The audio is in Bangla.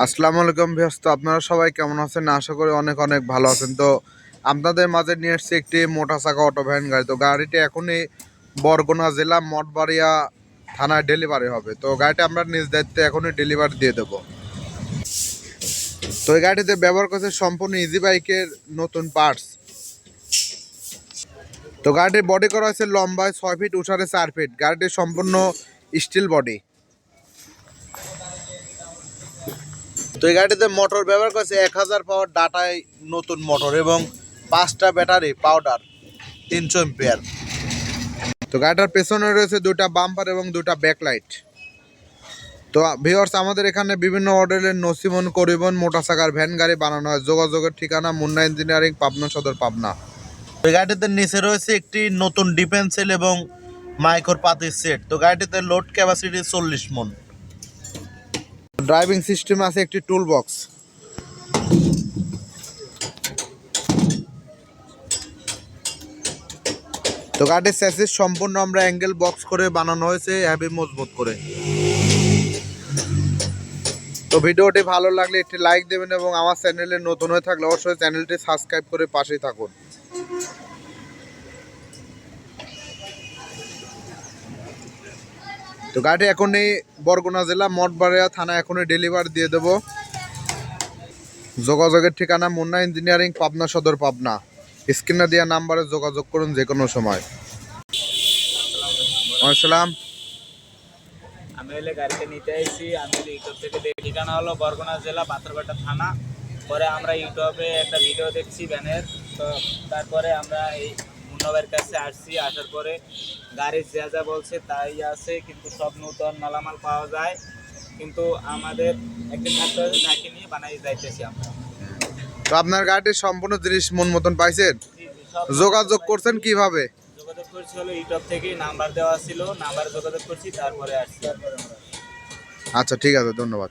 আসসালামু আলাইকুম ব্যস্ত আপনারা সবাই কেমন আছেন? আশা করি অনেক অনেক ভালো আছেন। তো আপনাদের মাঝে নিয়ে এসেছি একটি মোটর চাকা অটো ভ্যান গাড়ি। তো গাড়িটি এখনই বরগুনা জেলা মঠবাড়িয়া থানায় ডেলিভারি হবে। তো গাড়িটা আমরা নিজ দায়িত্বে এখনই ডেলিভারি দিয়ে দেবো। তো এই গাড়িতে ব্যবহার করছে সম্পূর্ণ ইজি বাইকের নতুন পার্টস তো গাড়িটির বডি করা হয়েছে লম্বায় ছয় ফিট উষারে চার ফিট গাড়িটির সম্পূর্ণ স্টিল বডি তো এই গাড়িতে মোটর ব্যবহার করছে এক হাজার পাওয়ার ডাটায় নতুন মোটর এবং পাঁচটা ব্যাটারি পাউডার তিনশো এম্পিয়ার তো গাড়িটার পেছনে রয়েছে দুটা বাম্পার এবং দুটা ব্যাকলাইট তো ভিওর্স আমাদের এখানে বিভিন্ন মডেলের নসিমন করিবন মোটর চাকার ভ্যান গাড়ি বানানো হয়। যোগাযোগের ঠিকানা মুন্না ইঞ্জিনিয়ারিং পাবনা সদর, পাবনা। এই গাড়িটিতে নিচে রয়েছে একটি নতুন ডিফেন্সেল এবং মাইক্রোর পাতির সেট তো গাড়িটিতে লোড ক্যাপাসিটি চল্লিশ মন। ড্রাইভিং সিস্টেম আছে একটি টুল বক্স তো গাড়ির স্যাসিস সম্পূর্ণ আমরা অ্যাঙ্গেল বক্স করে বানানো হয়েছে হ্যাভি মজবুত করে। তো ভিডিওটি ভালো লাগলে একটি লাইক দেবেন এবং আমার চ্যানেলে নতুন হয়ে থাকলে অবশ্যই চ্যানেলটি সাবস্ক্রাইব করে পাশেই থাকুন। তো গাড়ি এখনই বরগুনা জেলা, মঠবাড়িয়া থানা এখনই ডেলিভারি দিয়ে দেব। যোগাযোগের ঠিকানা মুন্না ইঞ্জিনিয়ারিং পাবনা সদর, পাবনা। স্ক্রিনে দেওয়া নাম্বারে যোগাযোগ করুন যে কোনো সময়। আসসালাম। আমি হলে গাড়িতে নিতে আইছি। আমি ইউটিউব থেকে ঠিকানা হলো বরগুনা জেলা পাথরঘাটা থানা। পরে আমরা ইউটিউবে একটা ভিডিও দেখছি ব্যানের। তো তারপরে আমরা এই মুন্নবের কাছে আসছি আসার পরে গাড়ির যা যা বলছে তাই আছে কিন্তু সব নতুন মালামাল পাওয়া যায়। কিন্তু আমাদের একদিন থাকতে হবে তাকে নিয়ে বানাই যাইতেছি আমরা। তো আপনার গাড়িটির সম্পূর্ণ জিনিস মন মতন পাইছেন? যোগাযোগ করছেন কীভাবে? যোগাযোগ করছি হলো ইউটিউব থেকে নাম্বার দেওয়া ছিল নাম্বারে যোগাযোগ করছি তারপরে আসছি। আচ্ছা ঠিক আছে ধন্যবাদ।